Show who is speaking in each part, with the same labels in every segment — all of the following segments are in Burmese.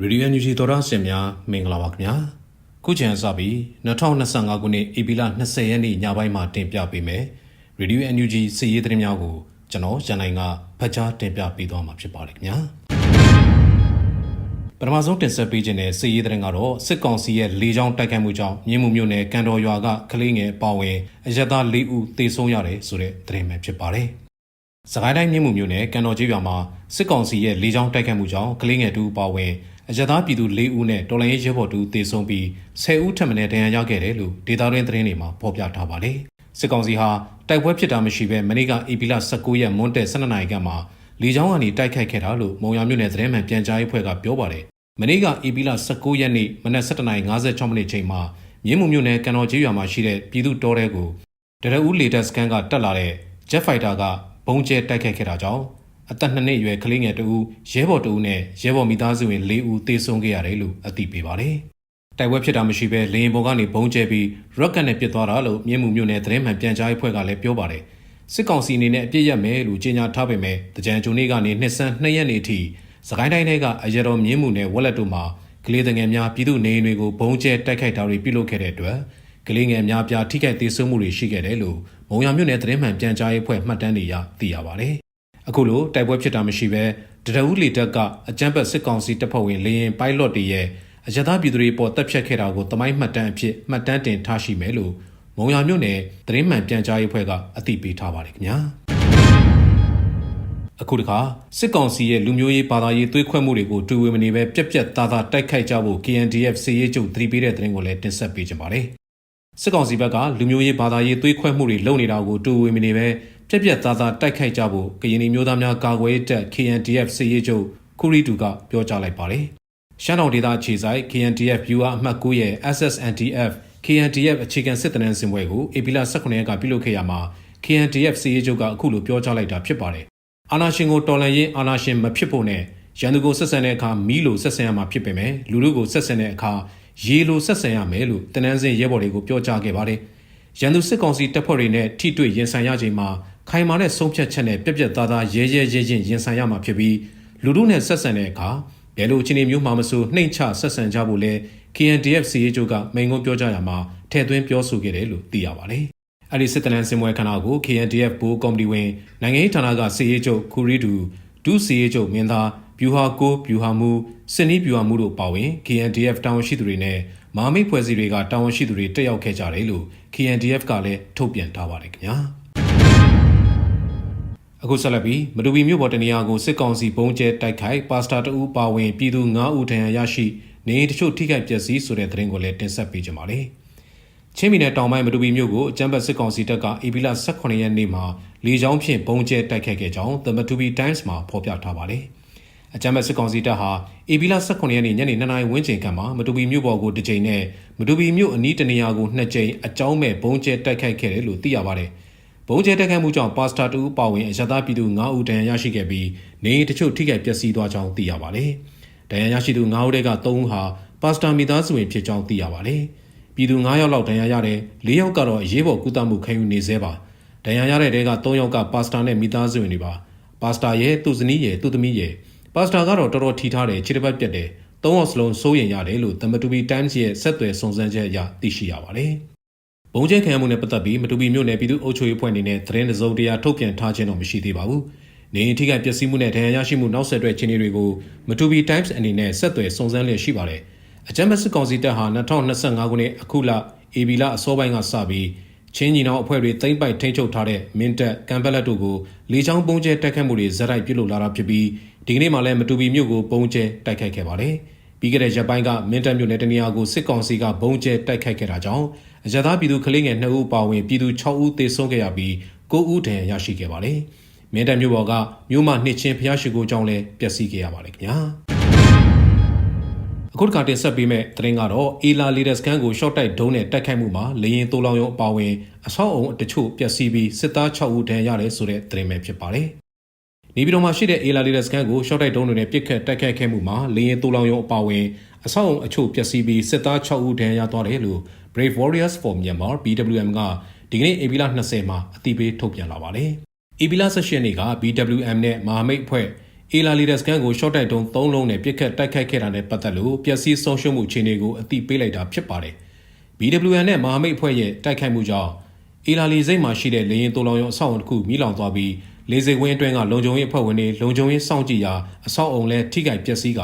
Speaker 1: ရေဒီယို NUG သောရဆင်များမင်္ဂလာပါခင်ဗျာခုချိန်စပြီး2025ခုနှစ်ဧပြီလ20ရက်နေ့ညပိုင်းမှာတင်ပြပေးမယ်ရေဒီယို NUG စီရေးသတင်းများကိုကျွန်တော်ရန်နိုင်ကဖတ်ကြားတင်ပြပေးသွားမှာဖြစ်ပါတယ်ခင်ဗျာပထမဆုံးတင်ဆက်ပေးခြင်းတဲ့စီရေးသတင်းကတော့စစ်ကောင်စီရဲ့လေကြောင်းတိုက်ခိုက်မှုကြောင့်မြင်းမှုမြို့နယ်ကန်တော်ရွာကကလေးငယ်ပါဝင်အရက်သား၄ဦးသေဆုံးရတယ်ဆိုတဲ့သတင်းပဲဖြစ်ပါတယ်စကိုင်းတိုင်းမြင်းမှုမြို့နယ်ကန်တော်ကြီးရွာမှာစစ်ကောင်စီရဲ့လေကြောင်းတိုက်ခိုက်မှုကြောင့်ကလေးငယ်တူပါဝင် အရသာပြည်သူ၄ဦးနဲ့တော်လိုင်းရဲဘော်တူသေဆုံးပြီး10ဦးထပ်မံဒဏ်ရာရခဲ့တယ်လို့ဒေတာရင်းသတင်းတွေမှာဖော်ပြထားပါတယ်။စစ်ကောင်စီဟာတိုက်ပွဲဖြစ်တာမရှိဘဲမနေ့ကအေပီလာ19ရက်မွန်းတဲ့12နာရီခန့်မှာလေကြောင်းကနေတိုက်ခိုက်ခဲ့တာလို့မုံရမြို့နယ်သတင်းမှန်ပြန်ကြားရေးဖွဲ့ကပြောပါတယ်။မနေ့ကအေပီလာ19ရက်နေ့မနက်7:56မိနစ်ချိန်မှာမြင်းမှုမြို့နယ်ကန်တော်ကျေးရွာမှာရှိတဲ့ပြည်သူတော်တဲကိုတရဦးလေတပ်စခန်းကတက်လာတဲ့ Jet Fighter ကဘုံကျဲတိုက်ခိုက်ခဲ့တာကြောင့် အသက်နှစ်နှစ်အရွယ်ကလေးငယ်တဦးရဲဘော်တဦးနဲ့ရဲဘော်မိသားစုဝင်၄ဦးသေဆုံးခဲ့ရတယ်လို့အသိပေးပါတယ်။တိုက်ပွဲဖြစ်တာမရှိဘဲလေရင်ပေါ်ကနေဘုံကျဲပြီးရော့ကတ်နဲ့ပစ်သွားတာလို့မြင်းမှုမြို့နယ်သတင်းမှန်ပြန်ကြားရေးဖွဲ့ကလည်းပြောပါတယ်။စစ်ကောင်စီအနေနဲ့အပြစ်ရမယ်လို့ကြေညာထားပေမဲ့တကြံဂျုံနေ့ကနေနှစ်ဆန်း2ရက်နေ့အထိစကိုင်းတိုင်းထဲကအရတော်မြင်းမှုနယ်ဝက်လက်တို့မှာကလေးငယ်များပြည်သူနေအိမ်တွေကိုဘုံကျဲတိုက်ခိုက်တာတွေပြုလုပ်ခဲ့တဲ့အတွက်ကလေးငယ်များပြားထိခိုက်သေဆုံးမှုတွေရှိခဲ့တယ်လို့မုံရမြို့နယ်သတင်းမှန်ပြန်ကြားရေးဖွဲ့မှတ်တမ်းတွေရသိရပါတယ်။ အခုလိုတိုက်ပွဲဖြစ်တာမရှိဘဲတရဦးလီတက်ကအကြမ်းဖက်စစ်ကောင်စီတပ်ဖွဲ့ဝင်လေရင်ပိုင်လော့တွေရဲ့အရသာပြည်သူတွေပေါ်တပ်ဖြတ်ခဲ့တာကိုတမိုင်းမှတ်တမ်းအဖြစ်မှတ်တမ်းတင်ထားရှိမယ်လို့မုံရမြို့နယ်သတင်းမှန်ပြန်ကြားရေးဖွဲ့ကအသိပေးထားပါတယ်ခင်ဗျာအခုတခါစစ်ကောင်စီရဲ့လူမျိုးရေးဘာသာရေးသွေးခွဲမှုတွေကိုတူဝေမနေပဲပြက်ပြက်သားသားတိုက်ခိုက်ကြဖို့ KNDF စီရေးချုပ်သတိပေးတဲ့သတင်းကိုလည်းတင်ဆက်ပေးကြပါမယ်စစ်ကောင်စီဘက်ကလူမျိုးရေးဘာသာရေးသွေးခွဲမှုတွေလုပ်နေတာကိုတူဝေမနေပဲ ပြက်ပြက်သားသားတိုက်ခိုက်ကြဖို့ကရင်မျိုးသားများကာကွယ်ရေးတပ် KNDF စီရေးချုပ်ခူရီတူကပြောကြားလိုက်ပါတယ်ရှမ်းတော်ဒေသအခြေဆိုင် KNDF Viewer အမှတ်9ရဲ့ SSNDF KNDF အခြေခံစစ်တနန်းစင်ပွဲကိုဧပြီလ18ရက်ကပြုလုပ်ခဲ့ရမှာ KNDF စီရေးချုပ်ကအခုလိုပြောကြားလိုက်တာဖြစ်ပါတယ်အာနာရှင်ကိုတော်လှန်ရေးအာနာရှင်မဖြစ်ဖို့နဲ့ရန်သူကိုဆက်ဆံတဲ့အခါမီးလိုဆက်ဆံရမှာဖြစ်ပေမဲ့လူလူကိုဆက်ဆံတဲ့အခါရေလိုဆက်ဆံရမယ်လို့တနန်းစင်ရဲဘော်တွေကိုပြောကြားခဲ့ပါတယ်။ရန်သူစစ်ကောင်စီတပ်ဖွဲ့တွေနဲ့ထိတွေ့ရင်ဆိုင်ရချိန်မှာ ခိုင်မာတဲ့ဆုံးဖြတ်ချက်နဲ့ပြက်ပြက်သားသားရဲရဲရဲချင်းရင်ဆိုင်ရမှာဖြစ်ပြီးလူလူနဲ့ဆက်ဆံတဲ့အခါဘယ်လိုအခြေအနေမျိုးမှမဆိုနှိမ့်ချဆက်ဆံကြဖို့လဲ KNDF စီရေးချုပ်ကမိန့်ခွန်းပြောကြားရမှာထည့်သွင်းပြောဆိုခဲ့တယ်လို့သိရပါတယ်။အဲ့ဒီစစ်တနန်းစင်ပွဲခဏကို KNDF ဘိုးကော်မတီဝင်နိုင်ငံရေးဌာနကစီရေးချုပ်ခူရီဒူဒုစီရေးချုပ်မင်းသားဗျူဟာကိုဗျူဟာမူစစ်နီးဗျူဟာမူတို့ပါဝင် KNDF တာဝန်ရှိသူတွေနဲ့မာမိတ်ဖွဲ့စည်းတွေကတာဝန်ရှိသူတွေတက်ရောက်ခဲ့ကြတယ်လို့ KNDF ကလည်းထုတ်ပြန်ထားပါတယ်ခင်ဗျာ အခုဆက်လက်ပြီးမတူပီမြို့ပေါ်တနေရာကိုစစ်ကောင်စီဘုံကျဲတိုက်ခိုက်ပါစတာတဦးပါဝင်ပြည်သူ9ဦးထံရရှိနေတချို့ထိခိုက်ပျက်စီးဆိုတဲ့သတင်းကိုလည်းတင်ဆက်ပေးကြပါမယ်ချင်းပြည်နယ်တောင်ပိုင်းမတူပီမြို့ကိုအကြမ်းဖက်စစ်ကောင်စီတပ်ကအေပီလာ18ရက်နေ့မှာလေကြောင်းဖြင့်ဘုံကျဲတိုက်ခိုက်ခဲ့ကြောင်း The Matupi Times မှာဖော်ပြထားပါတယ်။အကြမ်းဖက်စစ်ကောင်စီတပ်ဟာအေပီလာ18ရက်နေ့ညနေ9:00နာရီဝန်းကျင်ခန့်မှာမတူပီမြို့ပေါ်ကိုတစ်ကြိမ်နဲ့မတူပီမြို့အနီးတနေရာကိုနှစ်ကြိမ်အကြောင်းမဲ့ဘုံကျဲတိုက်ခိုက်ခဲ့တယ်လို့သိရပါတယ်။ ဘုံကျဲတိုက်ခိုက်မှုကြောင့်ပါစတာတူပါဝင်အရသာပြည်သူ9ဦးတန်ရရှိခဲ့ပြီးနေတချို့ထိခိုက်ပျက်စီးသွားကြောင်းသိရပါတယ်။ဒဏ်ရာရရှိသူ9ဦးတဲက3ဦးဟာပါစတာမိသားစုဝင်ဖြစ်ကြောင်းသိရပါတယ်။ပြည်သူ9ယောက်လောက်ဒဏ်ရာရတယ်၄ယောက်ကတော့အရေးပေါ်ကုသမှုခံယူနေသေးပါဒဏ်ရာရတဲ့တဲက3ယောက်ကပါစတာနဲ့မိသားစုဝင်တွေပါပါစတာရဲ့သူ့ဇနီးရဲ့သူ့သမီးရဲ့ပါစတာကတော့တော်တော်ထီထားတယ်ခြေတစ်ပတ်ပြက်တယ်သုံးယောက်စလုံးစိုးရင်ရတယ်လို့ The Matupi Times ရဲ့ဆက်သွယ်စုံစမ်းချက်အရသိရှိရပါတယ် ဘုံကျဲခံရမှုနဲ့ပတ်သက်ပြီးမတူပီမြို့နယ်ပြည်သူ့အုပ်ချုပ်ရေးဖွဲ့အနေနဲ့သတင်းတစုံတရာထုတ်ပြန်ထားခြင်းတော့မရှိသေးပါဘူး။နေအထိကပျက်စီးမှုနဲ့ဒဏ်ရာရရှိမှုနောက်ဆက်တွဲအခြေအနေတွေကိုမတူပီ Times အနေနဲ့ဆက်သွယ်စုံစမ်းလျက်ရှိပါတယ်။အကြမ်းဖက်စစ်ကောင်စီတပ်ဟာ2025ခုနှစ်အခုလ AB လအစောပိုင်းကစပြီးချင်းညီနောင်အဖွဲ့တွေသိမ့်ပိုက်ထိန်းချုပ်ထားတဲ့မင်းတပ်ကံပက်လက်တို့ကိုလေချောင်းပုံကျဲတိုက်ခတ်မှုတွေဇက်တိုက်ပြုလုပ်လာတာဖြစ်ပြီးဒီကနေ့မှလည်းမတူပီမြို့ကိုပုံကျဲတိုက်ခိုက်ခဲ့ပါတယ်။ပြီးခဲ့တဲ့ရက်ပိုင်းကမင်းတပ်မြို့နယ်တနေရာကိုစစ်ကောင်စီကပုံကျဲတိုက်ခိုက်ခဲ့တာကြောင့် အရသာပြည်သူကလေးငယ်2ဦးပါဝင်ပြည်သူ6ဦးသေဆုံးခဲ့ရပြီး9ဦးဒဏ်ရာရရှိခဲ့ပါတယ်။မင်းတပ်မြို့ပေါ်ကမြို့မနှစ်ချင်းဖျားရှိခိုးကြောင်းလည်းပျက်စီးခဲ့ရပါတယ်ခင်ဗျာ။အခုတခါတင်ဆက်ပေးမယ့်သတင်းကတော့အေလာလီဒက်စကန်ကိုရှော့တိုက်ဒုံးနဲ့တိုက်ခိုက်မှုမှာလေရင်တိုးလောင်ရုံအပါဝင်အဆောက်အုံတချို့ပျက်စီးပြီးစစ်သား6ဦးဒဏ်ရာရတယ်ဆိုတဲ့သတင်းပဲဖြစ်ပါတယ်။နေပြည်တော်မှာရှိတဲ့အေလာလီဒက်စကန်ကိုရှော့တိုက်ဒုံးတွေနဲ့ပစ်ခတ်တိုက်ခိုက်ခဲ့မှုမှာလေရင်တိုးလောင်ရုံအပါဝင်အဆောက်အုံအချို့ပျက်စီးပြီးစစ်သား6ဦးဒဏ်ရာရသွားတယ်လို့ Brave Warriors for Myanmar BWM ကဒီကနေ့ဧပြီလ20မှာအသိပေးထုတ်ပြန်လာပါတယ်။ဧပြီလ18ရက်နေ့က BWM နဲ့မဟာမိတ်အဖွဲ့အေလာလီဒက်စကန်ကို short တိုက်တုံး3လုံးနဲ့ပြစ်ခတ်တိုက်ခိုက်ခဲ့တာနဲ့ပတ်သက်လို့ပျက်စီးဆုံးရှုံးမှုအခြေအနေကိုအသိပေးလိုက်တာဖြစ်ပါတယ်။ BWN နဲ့မဟာမိတ်အဖွဲ့ရဲ့တိုက်ခိုက်မှုကြောင့်အေလာလီစိတ်မှာရှိတဲ့လေရင်တိုးလောင်ရုံအဆောက်အုံတစ်ခုမိလောင်သွားပြီးလေစိတ်ဝင်းအတွင်းကလုံခြုံရေးအဖွဲ့ဝင်တွေလုံခြုံရေးစောင့်ကြည့်ရာအဆောက်အုံလည်းထိခိုက်ပျက်စီးက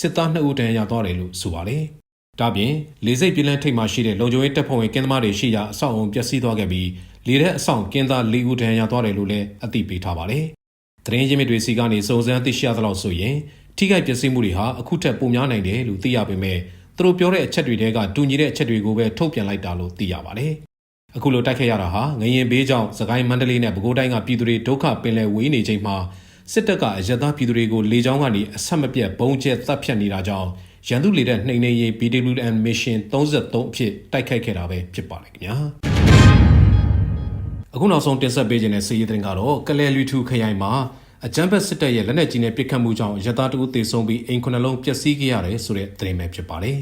Speaker 1: စစ်သား2ဦးတန်းရသွားတယ်လို့ဆိုပါတယ်။ ဒါပြင်လေစိတ်ပြည်လန်းထိပ်မှာရှိတဲ့လုံခြုံရေးတပ်ဖွဲ့ဝင်ကင်းသမားတွေရှိရာအဆောက်အုံပျက်စီးသွားခဲ့ပြီးလေထဲအဆောင်ကင်းသား၄ဦးတန်းရသွားတယ်လို့လည်းအသိပေးထားပါတယ်။သတင်းရင်းမြစ်တွေစီကနေစုံစမ်းသိရှိရသလောက်ဆိုရင်ထိခိုက်ပျက်စီးမှုတွေဟာအခုထက်ပိုများနိုင်တယ်လို့သိရပေမဲ့သူတို့ပြောတဲ့အချက်တွေတဲကတူညီတဲ့အချက်တွေကိုပဲထုတ်ပြန်လိုက်တာလို့သိရပါတယ်။အခုလိုတိုက်ခိုက်ရတာဟာငရင်ဘေးကြောင့်စကိုင်းမန္တလေးနဲ့ပဲခူးတိုင်းကပြည်သူတွေဒုက္ခပင်လယ်ဝေးနေချိန်မှာစစ်တပ်ကအရက်သားပြည်သူတွေကိုလေကြောင်းကနေအဆက်မပြတ်ဘုံကျဲတပ်ဖြတ်နေတာကြောင့် ရန်သူလေတဲ့နှိမ်နှင်းရေး BWN mission 33အဖြစ်တိုက်ခိုက်ခဲ့တာပဲဖြစ်ပါတယ်ခင်ဗျာအခုနောက်ဆုံးတင်ဆက်ပေးခြင်းတဲ့စီးရီးသတင်းကတော့ကလဲလူထူခရိုင်မှာအကြမ်းဖက်စစ်တပ်ရဲ့လက်နက်ကြီးနဲ့ပစ်ခတ်မှုကြောင့်ရက်သားတဦးသေဆုံးပြီးအိမ်ခုနှလုံးပျက်စီးခဲ့ရတယ်ဆိုတဲ့သတင်းပဲဖြစ်ပါတယ်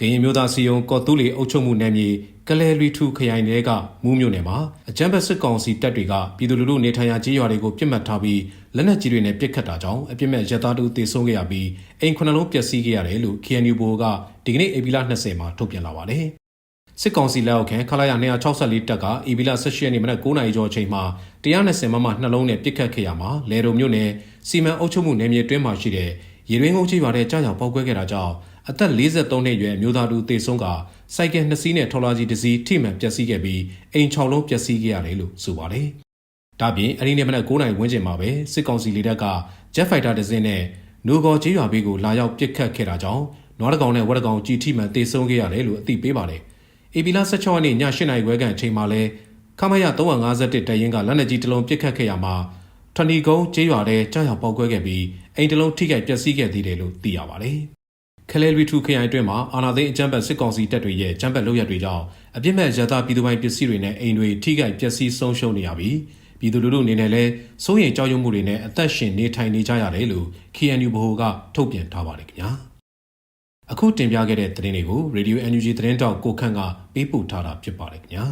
Speaker 1: ကရင်မျိုးသားစီယုံကော်တူးလီအုပ်ချုပ်မှုနယ်မြေကလဲလီထူခရိုင်တွေကမူးမြို့နယ်မှာအကြမ်းဖက်စစ်ကောင်စီတပ်တွေကပြည်သူလူထုနေထိုင်ရာခြေရွာတွေကိုပြစ်မှတ်ထားပြီးလက်နက်ကြီးတွေနဲ့ပစ်ခတ်တာကြောင့်အပြစ်မဲ့ရဲသားတို့တေဆုံးခဲ့ရပြီးအိမ်ခုနှလုံးပျက်စီးခဲ့ရတယ်လို့ KNU ဘိုကဒီကနေ့ဧပြီလ20မှာထုတ်ပြန်လာပါတယ်။စစ်ကောင်စီလက်အောက်ခံခလာရ264တပ်ကဧပြီလ18ရက်နေ့မနက်9:00နာရီကျော်အချိန်မှာ120မမနှလုံးနဲ့ပစ်ခတ်ခဲ့ရမှာလေတုံမြို့နယ်စီမံအုပ်ချုပ်မှုနယ်မြေတွင်းမှာရှိတဲ့ရေရင်းကုန်းကြီးပါတဲ့ကြားကြောင်ပောက်ကွဲခဲ့တာကြောင့် အသက်53နှစ်အရွယ်မျိုးသားတူတေဆုံးကစိုက်ကယ်နှစ်စီးနဲ့ထော်လာကြီးတစ်စီးထိမှန်ပျက်စီးခဲ့ပြီးအိမ်6လုံးပျက်စီးခဲ့ရတယ်လို့ဆိုပါတယ်။ဒါပြင်အဲ့ဒီနေ့မနက်9:00နာရီဝန်းကျင်မှာပဲစစ်ကောင်စီလေတပ်က Jet Fighter တစ်စင်းနဲ့နိုဂေါ်ကျေးရွာဘေးကိုလာရောက်ပစ်ခတ်ခဲ့တာကြောင့်နွားတကောင်နဲ့ဝက်တကောင်ကြီးထိမှန်တေဆုံးခဲ့ရတယ်လို့အသိပေးပါတယ်။ AP လ16ရက်နေ့ည8:00နာရီခွဲခန့်အချိန်မှာလဲခမရ351တရင်ကလက်နက်ကြီးတစ်လုံးပစ်ခတ်ခဲ့ရမှာထဏီကုန်းကျေးရွာထဲကြားရောက်ပေါက်ကွဲခဲ့ပြီးအိမ်တလုံးထိခိုက်ပျက်စီးခဲ့သေးတယ်လို့သိရပါတယ်။ ခလဲရီထူခရိုင်အတွင်းမှာအာနာသိန်းအကြမ်းဖက်စစ်ကောင်စီတပ်တွေရဲ့ကြမ်းဖက်လုပ်ရက်တွေကြောင့်အပြစ်မဲ့ရသပြည်သူပိုင်ပစ္စည်းတွေနဲ့အိမ်တွေထိခိုက်ပျက်စီးဆုံးရှုံးနေရပြီးပြည်သူလူထုအနေနဲ့လည်းစိုးရိမ်ကြောက်ရွံ့မှုတွေနဲ့အသက်ရှင်နေထိုင်နေကြရတယ်လို့ KNU ဘဟုကထုတ်ပြန်ထားပါတယ်ခင်ဗျာအခုတင်ပြခဲ့တဲ့သတင်းတွေကို Radio NUG သတင်းတောက်ကိုခန့်ကပေးပို့ထားတာဖြစ်ပါတယ်ခင်ဗျာ